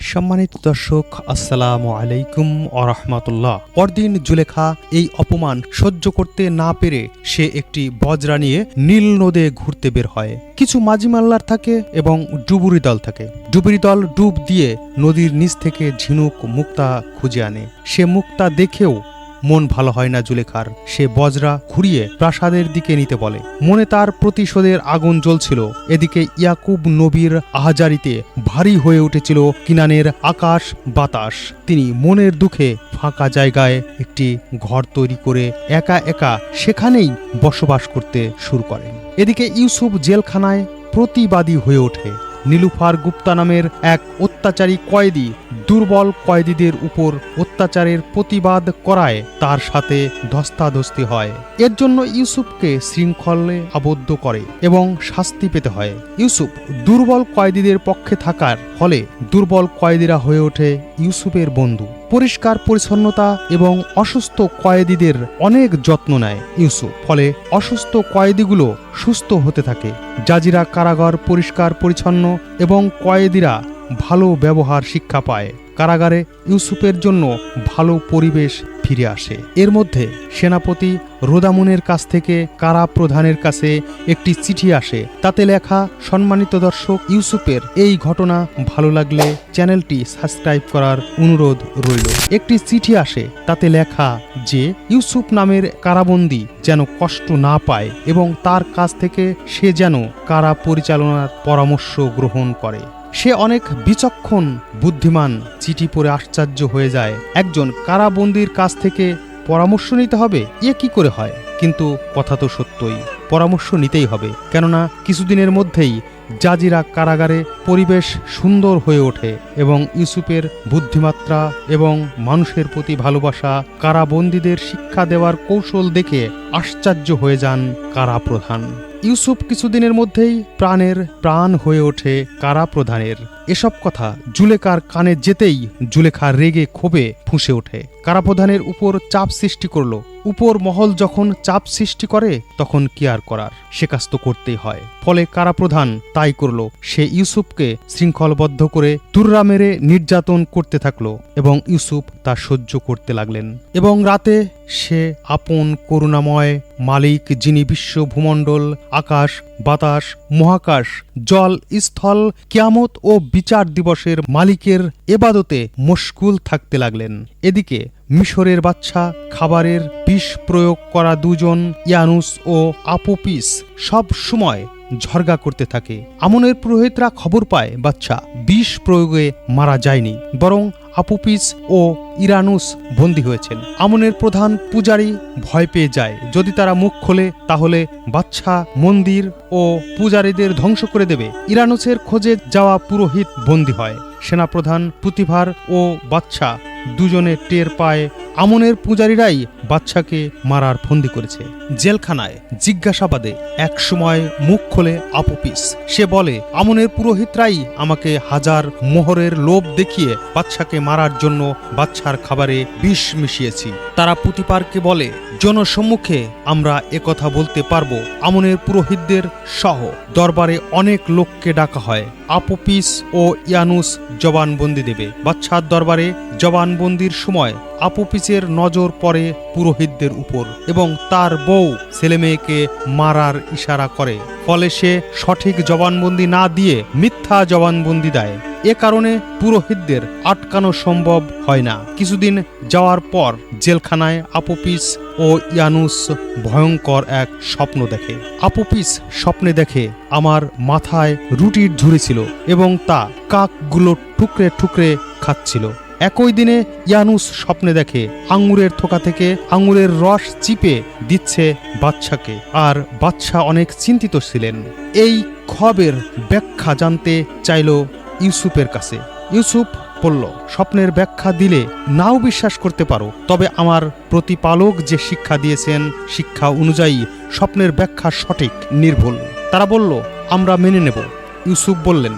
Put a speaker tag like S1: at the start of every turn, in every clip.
S1: সম্মানিত দর্শক, আসসালাম আলাইকুম আরহামতুল্লাহ পরদিন জুলেখা এই অপমান সহ্য করতে না পেরে সে একটি বজরা নিয়ে নীল নদে ঘুরতে বের হয়। কিছু মাঝিমাল্লার থাকে এবং ডুবুরি দল থাকে। ডুবুরি দল ডুব দিয়ে নদীর নিচ থেকে ঝিনুক মুক্তা খুঁজে আনে। সে মুক্তা দেখেও মন ভালো হয় না জুলেখার। সে বজরা ঘুরিয়ে প্রাসাদের দিকে নিতে বলে। মনে তার প্রতিশোধের আগুন জ্বলছিল। এদিকে ইয়াকুব নবীর আহাজারিতে ভারী হয়ে উঠেছিল কিনানের আকাশ বাতাস। তিনি মনের দুঃখে ফাঁকা জায়গায় একটি ঘর তৈরি করে একা একা সেখানেই বসবাস করতে শুরু করেন। এদিকে ইউসুফ জেলখানায় প্রতিবাদী হয়ে ওঠে। নীলুফার গুপ্তা নামের এক অত্যাচারী কয়েদি দুর্বল কয়েদিদের উপর অত্যাচারের প্রতিবাদ করায় তার সাথে ধস্তাধস্তি হয়। এর জন্য ইউসুফকে শৃঙ্খলে আবদ্ধ করে এবং শাস্তি পেতে হয়। ইউসুফ দুর্বল কয়েদিদের পক্ষে থাকার ফলে দুর্বল কয়েদিরা হয়ে ওঠে ইউসুফের বন্ধু। পরিষ্কার পরিচ্ছন্নতা এবং অসুস্থ কয়েদিদের অনেক যত্ন নেয় ইউসুফ। ফলে অসুস্থ কয়েদিগুলো সুস্থ হতে থাকে। জাজিরা কারাগার পরিষ্কার, পরিচ্ছন্ন এবং কয়েদিরা ভালো ব্যবহার শিক্ষা পায়। কারাগারে ইউসুফের জন্য ভালো পরিবেশ ফিরে আসে। এর মধ্যে সেনাপতি রোদামুনের কাছ থেকে কারা প্রধানের কাছে একটি চিঠি আসে, তাতে লেখা, সম্মানিত দর্শক, ইউসুফের এই ঘটনা ভালো লাগলে চ্যানেলটি সাবস্ক্রাইব করার অনুরোধ রইল। একটি চিঠি আসে, তাতে লেখা যে, ইউসুফ নামের কারাবন্দী যেন কষ্ট না পায় এবং তার কাছ থেকে সে যেন কারা পরিচালনার পরামর্শ গ্রহণ করে। সে অনেক বিচক্ষণ, বুদ্ধিমান, চিঠি পড়ে আশ্চর্য হয়ে যায়। একজন কারাবন্দির কাছ থেকে পরামর্শ নিতে হবে? এ কি করে হয়? কিন্তু কথা তো সত্যই, পরামর্শ নিতেই হবে। কেননা কিছুদিনের মধ্যেই জাজিরা কারাগারে পরিবেশ সুন্দর হয়ে ওঠে এবং ইউসুফের বুদ্ধিমাত্রা এবং মানুষের প্রতি ভালোবাসা কারাবন্দীদের শিক্ষা দেওয়ার কৌশল দেখে আশ্চর্য হয়ে যান কারা প্রধান ইউসুফ কিছুদিনের মধ্যেই প্রাণের প্রাণ হয়ে ওঠে কারা প্রধানের এসব কথা জুলেখার কানে যেতেই জুলেখা রেগে ক্ষোভে ফুঁসে ওঠে। কারাপ্রধানের উপর চাপ সৃষ্টি করল। উপর মহল যখন চাপ সৃষ্টি করে, তখন কি আর করার? সে কাজ তো করতেই হয়। ফলে কারাপ্রধান তাই করল। সে ইউসুফকে শৃঙ্খলবদ্ধ করে তুর্রা মেরে নির্যাতন করতে থাকল এবং ইউসুফ তা সহ্য করতে লাগলেন। এবং রাতে সে আপন করুণাময় মালিক যিনি বিশ্ব ভূমণ্ডল, আকাশ, বাতাস, মহাকাশ, জল, স্থল, কিয়ামত ও বিচার দিবসের মালিকের এবাদতে মশগুল থাকতে লাগলেন। এদিকে মিশরের বাচ্চা খাবারের বিষ প্রয়োগ করা দুজন ইয়ানুস ও আপোপিস সব সময় ঝরগা করতে থাকে। আমনের পুরোহিতরা খবর পায় বাচ্চা বিষ প্রয়োগে মারা যায়নি, বরং আপুপিস ও ইরানুস বন্দী হয়েছেন। আমনের প্রধান পূজারী ভয় পেয়ে যায়। যদি তারা মুখ খোলে, তাহলে বাচ্চা মন্দির ও পূজারীদের ধ্বংস করে দেবে। ইরানুসের খোঁজে যাওয়া পুরোহিত বন্দী হয়। সেনাপ্রধান পুতিভার ও বাচ্চা দুজনে টের পায় আমনের পূজারীরাই বাচ্চাকে মারার ফন্দি করেছে। জেলখানায় জিজ্ঞাসাবাদে এক সময় মুখ খোলে আপুপিস। সে বলে, আমনের পুরোহিতরাই আমাকে হাজার মোহরের লোভ দেখিয়ে বাচ্চাকে মারার জন্য বাচ্চার খাবারে বিষ মিশিয়েছি। তারা পুতিপারকে বলে, জনসম্মুখে আমরা একথা বলতে পারব। আমনের পুরোহিতদের সহ দরবারে অনেক লোককে ডাকা হয়। আপুপিস ও ইয়ানুস জবানবন্দি দেবে। বাচ্চার দরবারে জবানবন্দির সময় আপুপিচের নজর পড়ে পুরোহিতদের উপর এবং তার বউ ছেলেমেয়েকে মারার ইশারা করে। ফলে সে সঠিক জবানবন্দি না দিয়ে মিথ্যা জবানবন্দি দেয়। এ কারণে পুরোহিতদের আটকানো সম্ভব হয় না। কিছুদিন যাওয়ার পর জেলখানায় আপুপিস ও ইয়ানুস ভয়ঙ্কর এক স্বপ্ন দেখে। আপুপিস স্বপ্নে দেখে আমার মাথায় রুটির ঝুড়ি ছিল এবং তা কাকগুলো টুকরে টুকরে খাচ্ছিল। একই দিনে ইয়ানুস স্বপ্নে দেখে, আঙ্গুরের থোকা থেকে আঙ্গুরের রস চিপে দিচ্ছে বাচ্চাকে আর বাচ্চা অনেক চিন্তিত ছিলেন। এই খবের ব্যাখ্যা জানতে চাইল ইউসুফের কাছে। ইউসুফ বলল, স্বপ্নের ব্যাখ্যা দিলে নাও বিশ্বাস করতে পারো। তবে আমার প্রতিপালক যে শিক্ষা দিয়েছেন, শিক্ষা অনুযায়ী স্বপ্নের ব্যাখ্যা সঠিক, নির্ভুল। তারা বলল, আমরা মেনে নেব। ইউসুফ বললেন,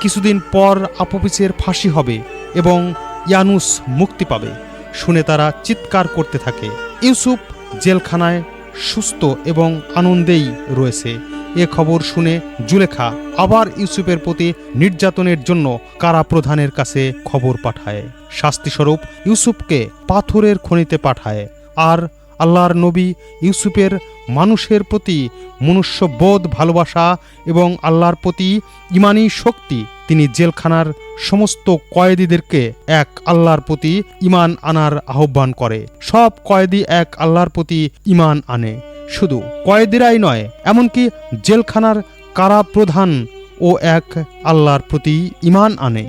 S1: কিছুদিন পর আপুপিসের ফাঁসি হবে এবং ইয়ানুস মুক্তি পাবে। শুনে তারা চিৎকার করতে থাকে। ইউসুফ জেলখানায় সুস্থ এবং আনন্দেই রয়েছে। এ খবর শুনে জুলেখা আবার ইউসুফের প্রতি নির্যাতনের জন্য কারা প্রধানের কাছে খবর পাঠায়। শাস্তিস্বরূপ ইউসুফকে পাথরের খনিতে পাঠায়। আর আল্লাহর নবী ইউসুফের মানুষের প্রতি মনুষ্যবোধ, ভালোবাসা এবং আল্লাহর প্রতি ইমানি শক্তি তিনি জেলখানার সমস্ত কয়েদিদেরকে এক আল্লাহর প্রতি ইমান আনার আহ্বান করে। সব কয়েদি এক আল্লাহর প্রতি ইমান আনে। শুধু কয়েদিরাই নয়, এমনকি জেলখানার কারা প্রধান ও এক আল্লাহর প্রতি ইমান আনে।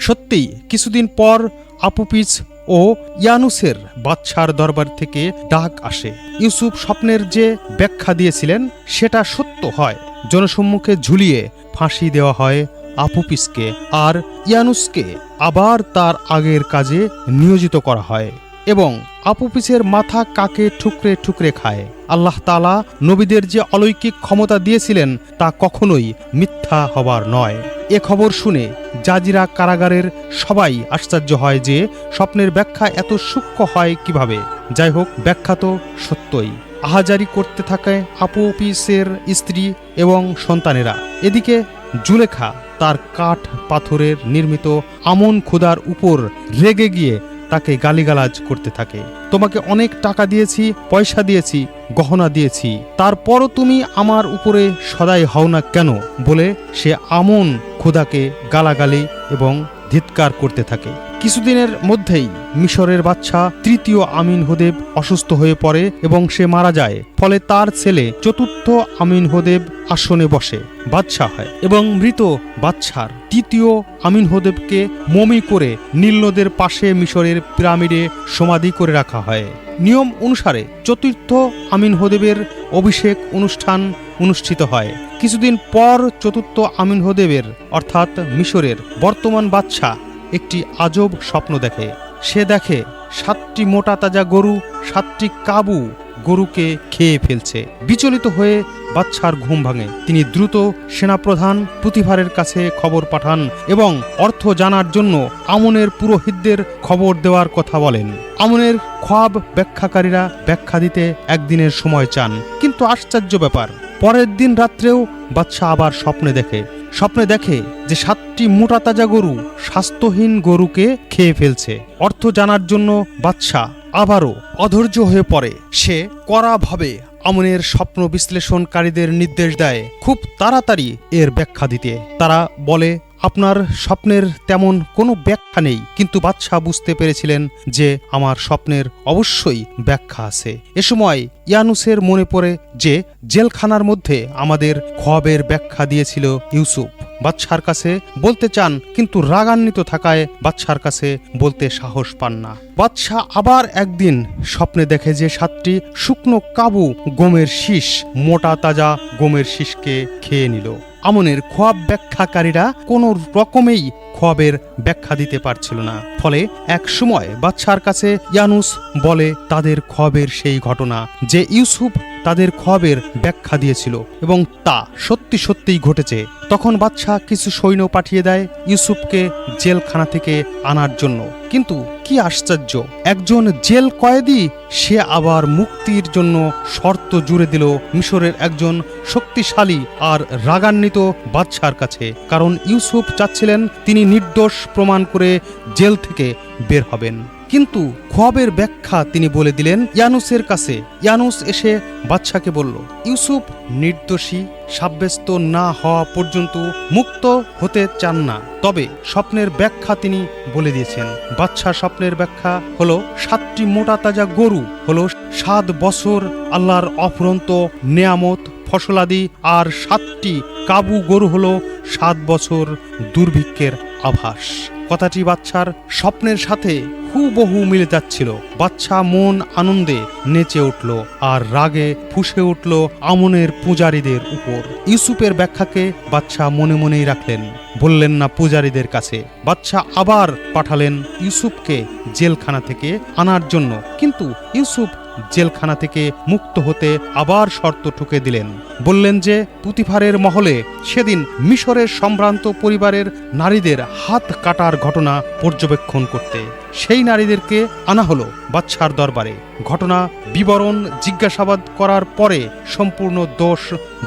S1: সত্যি, কিছুদিন পর আপুপিস ও ইয়ানুসের বাদশার দরবার থেকে ডাক আসে। ইউসুফ স্বপ্নের যে ব্যাখ্যা দিয়েছিলেন, সেটা সত্য হয়। জনসম্মুখে ঝুলিয়ে ফাঁসি দেওয়া হয় আপুপিসকে আর ইয়ানুসকে আবার তার আগের কাজে নিয়োজিত করা হয় এবং আপুপিসের মাথা কাকে ঠুকরে ঠুকরে খায়? আল্লাহ তালা নবীদের যে অলৌকিক ক্ষমতা দিয়েছিলেন তা কখনোই মিথ্যা হবার নয়। এ খবর শুনে জাজিরা কারাগারের সবাই আশ্চর্য হয় যে স্বপ্নের ব্যাখ্যা এত সূক্ষ্ম হয় কীভাবে? যাই হোক, ব্যাখ্যা তো সত্যই। আহাজারি করতে থাকে আপু পিসের স্ত্রী এবং সন্তানেরা। এদিকে জুলেখা তার কাঠ পাথরের নির্মিত আমন খুদার উপর রেগে গিয়ে তাকে গালিগালাজ করতে থাকে। তোমাকে অনেক টাকা দিয়েছি, পয়সা দিয়েছি, গহনা দিয়েছি। তারপরও তুমি আমার উপরে সদাই হও না কেন? বলে সে আমন খুদাকে গালাগালি এবং ধিৎকার করতে থাকে। কিছুদিনের মধ্যেই মিশরের বাচ্চা তৃতীয় আমিন হোদেব অসুস্থ হয়ে পড়ে এবং সে মারা যায়। ফলে তার ছেলে চতুর্থ আমিন হোদেব আসনে বসে, বাদশাহ হয় এবং মৃত বাদশার তৃতীয় আমিন হোদেবকে মমি করে নীলনদের পাশে মিশরের পিরামিডে সমাধি করে রাখা হয়। নিয়ম অনুসারে চতুর্থ আমিন হোদেবের অভিষেক অনুষ্ঠান অনুষ্ঠিত হয়। কিছুদিন পর চতুর্থ আমিন হোদেবের, অর্থাৎ মিশরের, বর্তমান বাদশাহ একটি আজব স্বপ্ন দেখে। সে দেখে সাতটি মোটা তাজা গরু, সাতটি কাবু গরুকে খেয়ে ফেলছে। বিচলিত হয়ে বাচ্চার ঘুম ভাঙে। তিনি দ্রুত সেনাপ্রধান পুতিভারের কাছে খবর পাঠান এবং অর্থ জানার জন্য আমনের পুরোহিতদের খবর দেওয়ার কথা বলেন। আমনের খোয়াব ব্যাখ্যাকারীরা ব্যাখ্যা দিতে একদিনের সময় চান। কিন্তু আশ্চর্য ব্যাপার পরের দিন রাত্রেও বাচ্চা আবার স্বপ্নে দেখে। স্বপ্নে দেখে যে সাতটি মোটা তাজা গরু স্বাস্থ্যহীন গরুকে খেয়ে ফেলছে। অর্থ জানার জন্য বাদশাহ আবারও অধৈর্য হয়ে পড়ে। সে কড়াভাবে আমনের স্বপ্ন বিশ্লেষণকারীদের নির্দেশ দেয় খুব তাড়াতাড়ি এর ব্যাখ্যা দিতে। তারা বলে আপনার স্বপ্নের তেমন কোনো ব্যাখ্যা নেই। কিন্তু বাদশাহ বুঝতে পেরেছিলেন যে আমার স্বপ্নের অবশ্যই ব্যাখ্যা আছে। এ সময় ইয়ানুসের মনে পড়ে যে জেলখানার মধ্যে আমাদের খবের ব্যাখ্যা দিয়েছিল ইউসুফ। বাদশার কাছে বলতে চান, কিন্তু রাগান্বিত থাকায় বাদশার কাছে বলতে সাহস পান না। বাদশাহ আবার একদিন স্বপ্নে দেখে যে সাতটি শুকনো কাবু গমের শীষ, মোটা তাজা গমের শীষকে খেয়ে নিল। আমনের খোয়াব ব্যাখ্যাকারীরা কোনো রকমেই খোয়াবের ব্যাখ্যা দিতে পারছিল না। ফলে এক সময় বাচ্চার কাছে ইয়ানুস বলে, তাদের খোয়াবের সেই ঘটনা যে ইউসুফ তাদের খবের ব্যাখ্যা দিয়েছিল এবং তা সত্যি সত্যিই ঘটেছে। তখন বাদশাহ কিছু সৈন্য পাঠিয়ে দেয় ইউসুফকে জেলখানা থেকে আনার জন্য। কিন্তু কি আশ্চর্য, একজন জেল কয়েদি, সে আবার মুক্তির জন্য শর্ত জুড়ে দিল মিশরের একজন শক্তিশালী আর রাগান্বিত বাদশার কাছে। কারণ ইউসুফ চাচ্ছিলেন তিনি নির্দোষ প্রমাণ করে জেল থেকে বের হবেন। কিন্তু খোয়াবের ব্যাখ্যা তিনি বলে দিলেন, ইয়ানুসের কাছে। ইয়ানুস এসে বাদশাকে বলল, ইউসুফ নির্দোষী, সাব্যস্ত না হওয়া পর্যন্ত মুক্ত হতে চান না। তবে স্বপ্নের ব্যাখ্যা তিনি বলে দিয়েছেন। বাচ্চা স্বপ্নের ব্যাখ্যা হলো, সাতটি মোটা তাজা গরু হলো সাত বছর আল্লাহর অফুরন্ত নেয়ামত, ফসলাদি, আর সাতটি কাবু গরু হলো সাত বছর দুর্ভিক্ষের আভাস। কথাটি বাচ্চার স্বপ্নের সাথে হুবহু মিলে যাচ্ছিল। বাচ্চা মন আনন্দে নেচে উঠল আর রাগে ফুসে উঠল আমনের পূজারীদের উপর। ইউসুফের ব্যাখ্যাকে বাচ্চা মনে মনেই রাখলেন। বললেন না পূজারীদের কাছে। বাচ্চা আবার পাঠালেন ইউসুফকে জেলখানা থেকে আনার জন্য। কিন্তু ইউসুফ জেলখানা থেকে মুক্ত হতে আবার শর্ত ঠুকে দিলেন। বললেন যে, পুতিফারের মহলে সেদিন মিশরের সম্ভ্রান্ত পরিবারের নারীদের হাত কাটার ঘটনা পর্যবেক্ষণ করতে। সেই নারীদেরকে আনা হলো বাচ্চার দরবারে। ঘটনা, বিবরণ জিজ্ঞাসাবাদ করার পরে সম্পূর্ণ দোষ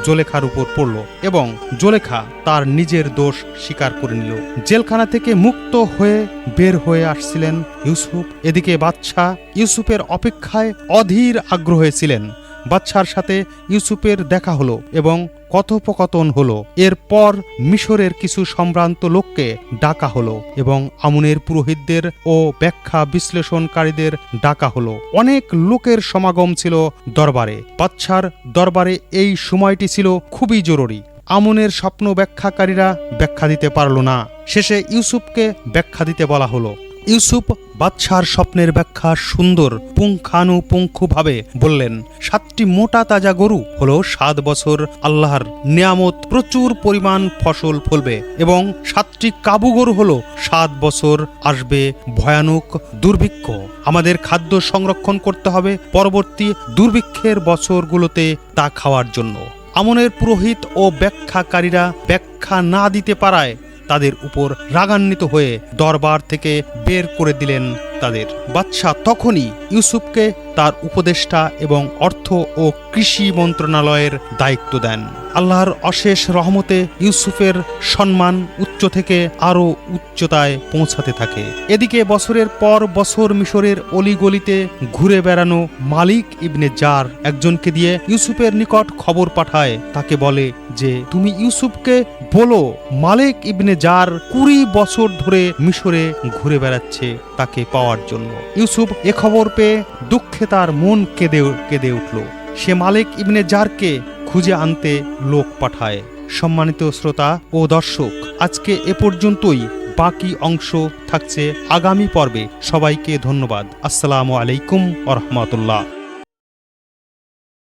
S1: জোলেখার উপর পড়ল এবং জোলেখা তার নিজের দোষ স্বীকার করে নিল। জেলখানা থেকে মুক্ত হয়ে বের হয়ে আসছিলেন ইউসুফ। এদিকে বাচ্চা ইউসুফের অপেক্ষায় অধীর আগ্রহে ছিলেন। বাচ্চার সাথে ইউসুফের দেখা হলো এবং কথোপকথন হলো। এরপর মিশরের কিছু সম্ভ্রান্ত লোককে ডাকা হলো এবং আমুনের পুরোহিতদের ও ব্যাখ্যা বিশ্লেষণকারীদের ডাকা হলো। অনেক লোকের সমাগম ছিল দরবারে। বাচ্চার দরবারে এই সময়টি ছিল খুবই জরুরি। আমনের স্বপ্ন ব্যাখ্যাকারীরা ব্যাখ্যা দিতে পারল না। শেষে ইউসুফকে ব্যাখ্যা দিতে বলা হলো। ইউসুফ বাদশার স্বপ্নের ব্যাখ্যা সুন্দর, পুঙ্খানুপুঙ্খভাবে বললেন, সাতটি মোটা তাজা গরু হলো সাত বছর আল্লাহর নিয়ামত, প্রচুর পরিমাণ ফসল ফলবে এবং সাতটি কাবু গরু হলো সাত বছর আসবে ভয়ানক দুর্ভিক্ষ। আমাদের খাদ্য সংরক্ষণ করতে হবে পরবর্তী দুর্ভিক্ষের বছরগুলোতে তা খাওয়ার জন্য। আমনের পুরোহিত ও ব্যাখ্যাকারীরা ব্যাখ্যা না দিতে পারায় তাদের উপর রাগান্বিত হয়ে দরবার থেকে বের করে দিলেন তাদের। বাদশাহ তখনই ইউসুফকে তার উপদেষ্টা এবং অর্থ ও কৃষি মন্ত্রণালয়ের দায়িত্ব দেন। আল্লাহর অশেষ রহমতে ইউসুফের সম্মান উচ্চ থেকে আরও উচ্চতায় পৌঁছাতে থাকে। এদিকে বছরের পর বছর মিশরের অলিগলিতে ঘুরে বেড়ানো মালিক ইবনে জার একজনকে দিয়ে ইউসুফের নিকট খবর পাঠায়। তাকে বলে যে, তুমি ইউসুফকে বলো, মালিক ইবনে জার কুড়ি বছর ধরে মিশরে ঘুরে বেড়াচ্ছে তাকে পাওয়ার জন্য। ইউসুফ এ খবর পেয়ে দুঃখে তার মন কেঁদে কেঁদে উঠল। সে মালিক ইবনে জারকে খুঁজে আনতে লোক পাঠায়। সম্মানিত শ্রোতা ও দর্শক, আজকে এ পর্যন্তই। বাকি অংশ থাকছে আগামী পর্বে। সবাইকে ধন্যবাদ। আসসালামু আলাইকুম আ রহমতুল্লাহ।